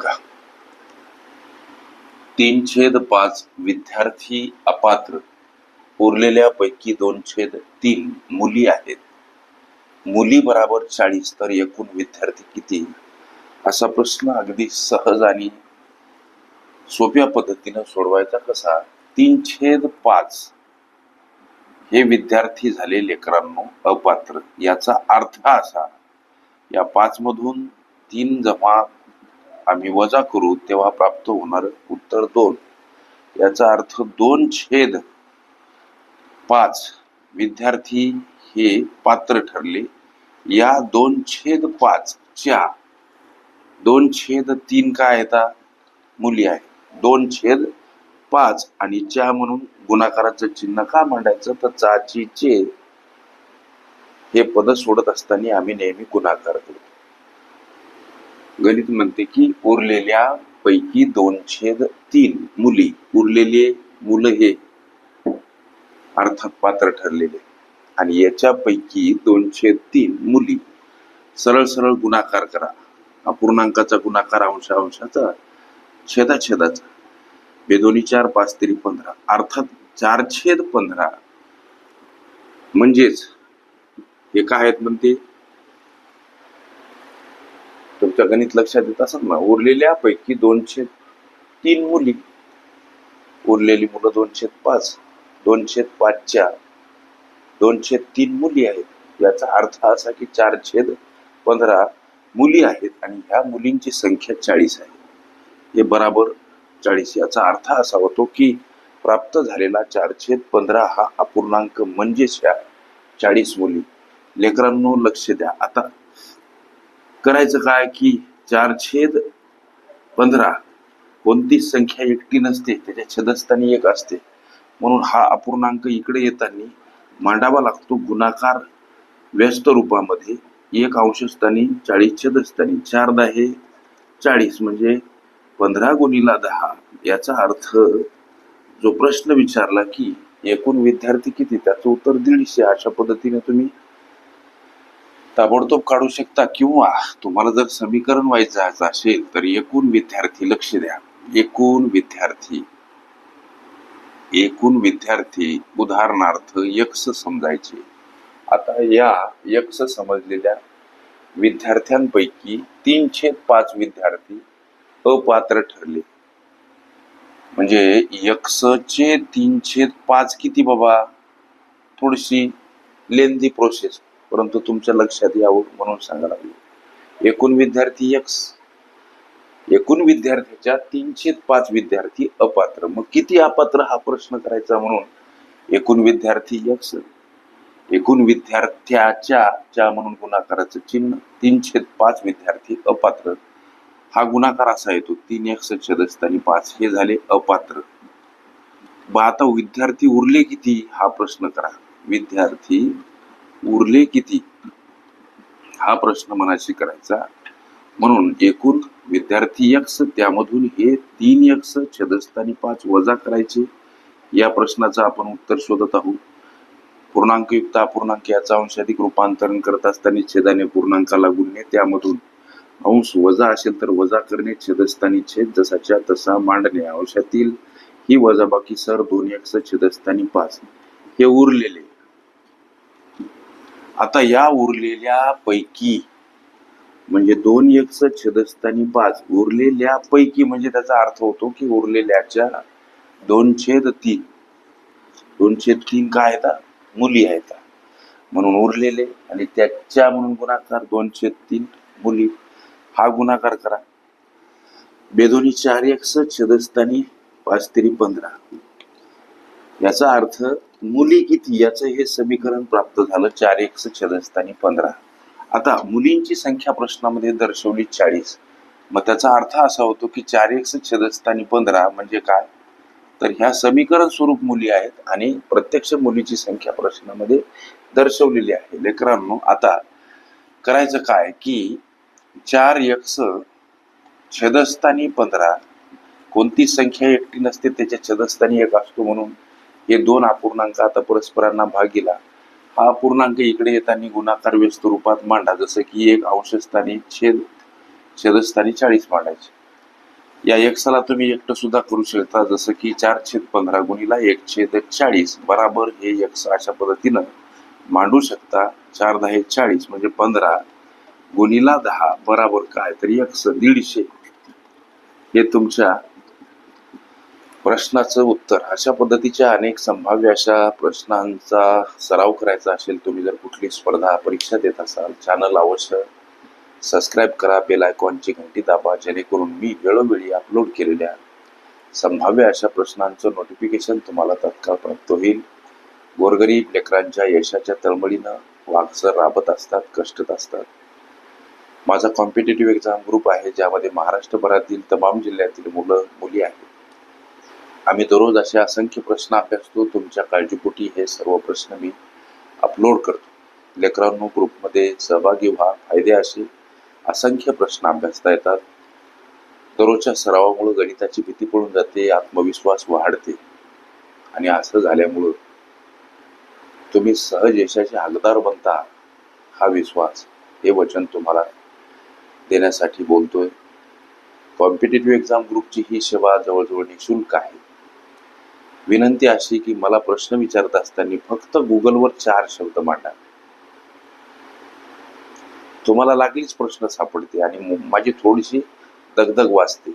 बघा. तीन छेद पाच विद्यार्थी अपात्र. उरलेल्या पैकी दोन छेद तीन मुली आहेत. मुली बराबर चाळीस तर एकूण विद्यार्थी किती? असा प्रश्न अगदी सहज आणि सोप्या पद्धतीनं सोडवायचा कसा? तीन छेद पाच हे विद्यार्थी झाले लेकरांनो अपात्र. याचा अर्थ असा या पाच मधून तीन जमा आम्ही वजा करू तेव्हा प्राप्त होणार उत्तर दोन. याचा अर्थ दोन छेद पाच. विद्यार्थी हे पात्र ठरले. या दोन छेद पाच च्या दोन छेद तीन काय येतात मुली आहे. दोन छेद पाच आणि च्या म्हणून गुणाकाराचं चिन्ह का मांडायचं? तर चाची चे हे पद सोडत असताना आम्ही नेहमी गुणाकार करतो. गणित म्हणते की उरलेल्या पैकी दोन छेद तीन मुली. उरलेले मुलं हे. अर्थात पात्र ठरलेले. आणि याच्यापैकी दोन छेद तीन मुली. सरळ सरळ गुणाकार करा. अपूर्णांकाचा गुणाकार अंशा अंशाचा छेदा छेदाचा बेदोनी चार पाच तरी पंधरा. अर्थात चार छेद पंधरा. म्हणजेच हे काय आहेत म्हणते? तुमच्या गणित लक्षात येत असत ना? उरलेल्या पैकी दोनशे तीन मुली. उरलेली मुलं दोनशे पाच दोनशे पाचच्या दोनशे तीन मुली आहेत. याचा अर्थ असा की चार छेद पंधरा मुली आहेत आणि ह्या मुलींची संख्या चाळीस आहे. हे बराबर चाळीस. याचा अर्थ असा होतो की प्राप्त झालेला चार छेद पंधरा हा अपूर्णांक म्हणजेच ह्या चाळीस मुली. लेकरांनो लक्ष द्या. आता करायचं काय की चार छेद पंधरा? कोणतीच संख्या एकटी नसते त्याच्या छेदस्थानी एक असते. म्हणून हा अपूर्णांक इकडे येताना मांडावा लागतो गुणाकार व्यस्त रूपामध्ये. एक अंशस्थानी चाळीस छेदस्थानी चार दहा चाळीस म्हणजे पंधरा गुणीला दहा. याचा अर्थ जो प्रश्न विचारला की एकूण विद्यार्थी किती? त्याचं उत्तर दीडशे. अशा पद्धतीने तुम्ही ताबडतोब काढू शकता किंवा तुम्हाला जर समीकरण व्हायचं असेल तर एकूण विद्यार्थी लक्ष द्या. एकूण विद्यार्थी. एकूण विद्यार्थी उदाहरणार्थ यक्ष समजायचे. आता या यक्ष समजलेल्या विद्यार्थ्यांपैकी तीनशे पाच विद्यार्थी अपात्र ठरले. म्हणजे यक्षचे तीनशे पाच किती बाबा? थोडीशी लेंदी प्रोसेस परंतु तुमच्या लक्षात यावं म्हणून सांगायला लागलो. एकूण विद्यार्थी यक्स एकूण विद्यार्थ्याच्या तीनशे पाच विद्यार्थी अपात्र. मग किती अपात्र हा प्रश्न करायचा म्हणून? एकूण विद्यार्थी यक्स एकूण विद्यार्थ्याच्या च्या म्हणून गुणाकाराचं चिन्ह. तीनशे पाच विद्यार्थी अपात्र. हा गुणाकार असा येतो तीन एक्स आणि पाच हे झाले अपात्र. बा आता विद्यार्थी उरले किती? हा प्रश्न करा. विद्यार्थी उरले किती? हा प्रश्न मनाशी करायचा. म्हणून एकूण विद्यार्थी यक्ष त्यामधून हे तीन यक्ष छेदस्थानी पाच वजा करायचे. या प्रश्नाचं आपण उत्तर शोधत आहोत. पूर्णांकयुक्त अपूर्णांक याचा अंशाधिक रूपांतरण करत असताना छेदाने पूर्णांकाला गुणणे त्यामधून अंश वजा असेल तर वजा करणे छेदस्थानी छेद जसाच्या तसा मांडणे अंशातील ही वजाबाकी सर दोन यक्ष छेदस्थानी पाच. हे उरलेले. आता या उरलेल्या पैकी म्हणजे दोन एक्स छेदस्थानी पाच. उरलेल्या पैकी म्हणजे त्याचा अर्थ होतो की उरलेल्याच्या दोन छेद तीन. दोन छेद तीन काय आहेत? मुली आहेत. म्हणून उरलेले आणि त्याच्या म्हणून गुणाकार दोन छेद तीन मुली. हा गुणाकार करा. बेदोनी चार एकस छेदस्थानी पाच तरी पंधरा. याचा अर्थ मुली किती याचं हे समीकरण प्राप्त झालं चार एक छेदस्थानी पंधरा. आता मुलींची संख्या प्रश्नामध्ये दर्शवली चाळीस. मग त्याचा अर्थ असा होतो की चार एक छेदस्थानी पंधरा म्हणजे काय? तर ह्या समीकरण स्वरूप मुली आहेत आणि प्रत्यक्ष मुलीची संख्या प्रश्नामध्ये दर्शवलेली आहे. लेकरांनो आता करायचं काय की चार यक्ष छेदस्थानी पंधरा. कोणती संख्या एकटी नसते त्याच्या छेदस्थानी एक असतो म्हणून? हे दोन अपूर्णांक आता परस्परांना भागीला हा अपूर्णांक इकडे येताना गुणाकार व्यस्त रूपात मांडा जसं की एक अंशस्थानी छेद छेदस्थानी चाळीस मांडायचे. या एक्सला तुम्ही एकटं सुद्धा करू शकता जसं की चार छेद पंधरा गुणीला एक छेद चाळीस बराबर हे एक्स अशा पद्धतीनं मांडू शकता. चार दहा एक चाळीस म्हणजे पंधरा गुणीला दहा बराबर काय? तर एक्स दीडशे. हे तुमच्या प्रश्नाचं उत्तर. अशा पद्धतीच्या अनेक संभाव्य अशा प्रश्नांचा सराव करायचा असेल तुम्ही जर कुठली स्पर्धा परीक्षा देत असाल चॅनल अवश्य सबस्क्राईब करा बेल आयकॉनची घंटी दाबा जेणेकरून मी वेळोवेळी अपलोड केलेल्या संभाव्य अशा प्रश्नांचं नोटिफिकेशन तुम्हाला तत्काळ प्राप्त होईल. गोरगरीब लेकरांच्या यशाच्या तळमळीनं वागसर राबत असतात कष्टत असतात. माझा कॉम्पिटेटिव्ह एक्झाम ग्रुप आहे ज्यामध्ये महाराष्ट्रभरातील तमाम जिल्ह्यातील मुलं मुली आहेत. आम्ही दररोज असे असंख्य प्रश्न अभ्यासतो. तुमच्या काळजीपोटी हे सर्व प्रश्न मी अपलोड करतो. लेकरांनो ग्रुपमध्ये सहभागी व्हा. फायदे असे असंख्य प्रश्न अभ्यासता येतात. दररोजच्या सरावामुळे गणिताची भीती पडून जाते आत्मविश्वास वाढते आणि असं झाल्यामुळं तुम्ही सहज यशाचे हकदार बनता. हा विश्वास हे वचन तुम्हाला देण्यासाठी बोलतोय. कॉम्पिटेटिव्ह एक्झाम ग्रुपची ही सेवा जवळजवळ निशुल्क आहे. विनंती अशी की मला प्रश्न विचारत असताना फक्त गुगलवर चार शब्द मांडा. तुम्हाला लागलीच प्रश्न सापडते आणि म- माझी थोडीशी दगदग वाचते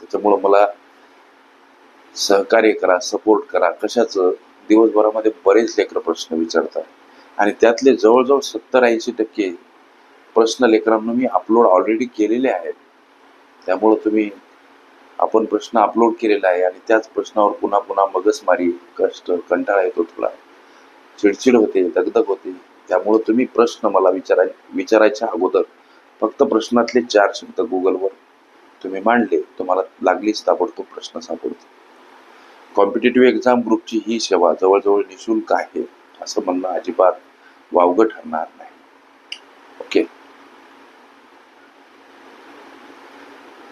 त्याच्यामुळं मला सहकार्य करा सपोर्ट करा. कशाचं? दिवसभरामध्ये बरेच लेकरं प्रश्न विचारतात. आणि त्यातले जवळजवळ सत्तर ऐंशी टक्के प्रश्न लेकरांना मी अपलोड ऑलरेडी केलेले आहेत. त्यामुळं तुम्ही आपण प्रश्न अपलोड केलेला आहे आणि त्याच प्रश्नावर पुन्हा पुन्हा मगसमारी कष्ट कंटाळा येतो थोडा चिडचिड होते दगदग होते. त्यामुळं तुम्ही प्रश्न मला विचाराय विचारायच्या अगोदर फक्त प्रश्नातले चार शब्द गुगलवर तुम्ही मांडले तुम्हाला लागलीच ताबडतोब प्रश्न सापडतो कॉम्पिटेटिव्ह एक्झाम ग्रुपची ही सेवा जवळजवळ निशुल्क आहे असं म्हणणं अजिबात वावगं ठरणार नाही.